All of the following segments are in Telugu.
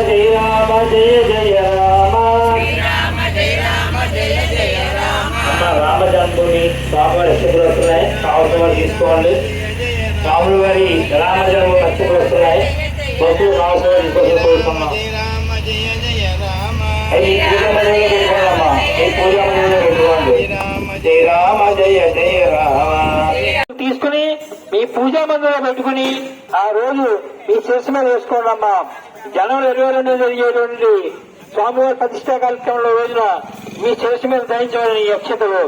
జయ రామ. జయ జయ రామ. అమ్మ స్వామివారి నక్షత్రాలు వస్తున్నాయి. కావలసిన వారు తీసుకోండి. రాములు వారి రామజన్మ వస్తున్నాయి. భక్తులు కావలసిన వారు తీసుకోవాల్సిన కోరుతున్నాం అవి పూజ మందిరంలో పెట్టుకోవాలమ్మా. ఈ పూజ మందిరంలో పెట్టుకోండి జయ రామ. జయ జయ రామ. తీసుకుని మీ పూజా మందిరంలో పెట్టుకుని ఆ రోజు మీ శిరస్సు మీద వేసుకోండి అమ్మా జనవరి ఇరవై రెండు జరిగేటువంటి స్వామివారి ప్రతిష్టా కార్యక్రమంలో రోజున మీ శిరస్సు మీద ధరించబడిన ఈ అక్షతలు.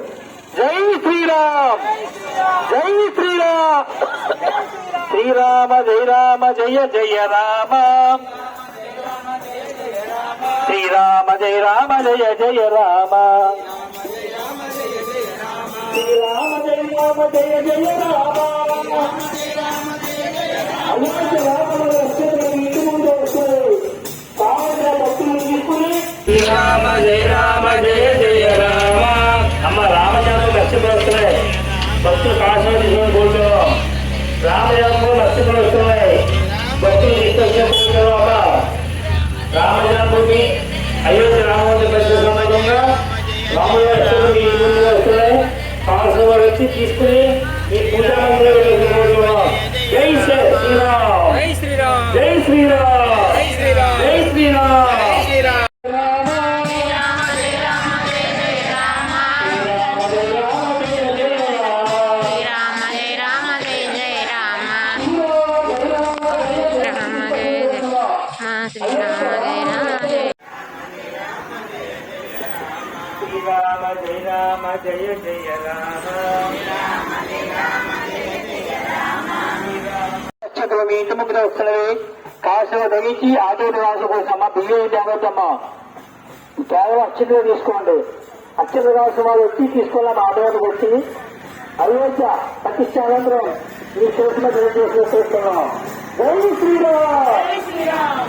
జై శ్రీరామ్! జై శ్రీరామ్! శ్రీరామ జయ రామ జయ జయ రామ. శ్రీరామ జయ రామ జయ జయ రామ. శ్రీరామ జయ రామ జయ జయ రామ. భక్తులు కాశీ తీసుకొని కోరుతున్నాం రామజన్మ నక్షత్రం వస్తున్నాయి భక్తులు తీసుకొచ్చిన తర్వాత రామజన్మభూమి అయోధ్య రామవంశ పరిసర సందర్భంగా రాముల ముందుగా వస్తున్నాయి. కాశీ వారు వచ్చి తీసుకుని ఈ పూజా మందిరం జై శ్రీరామ్! మా శ్రీరామ రామ జయ రామ జయ జయ రామ నక్షత్రం మీ ఇంటి ముందు వస్తున్నవి కాసులు తగ్గించి ఆటోటి రాసు కోసమ్మ బియ్యం తేవద్దమ్మా కేవలం అక్షతలు తీసుకోండి అక్షత రాసు వాళ్ళు వచ్చి తీసుకోవాలమ్మా ఆటోకి వచ్చి అయోధ్య ప్రతిష్ట అనంతరం మీ చేసిన చేస్తున్నాం జై శ్రీరామ్.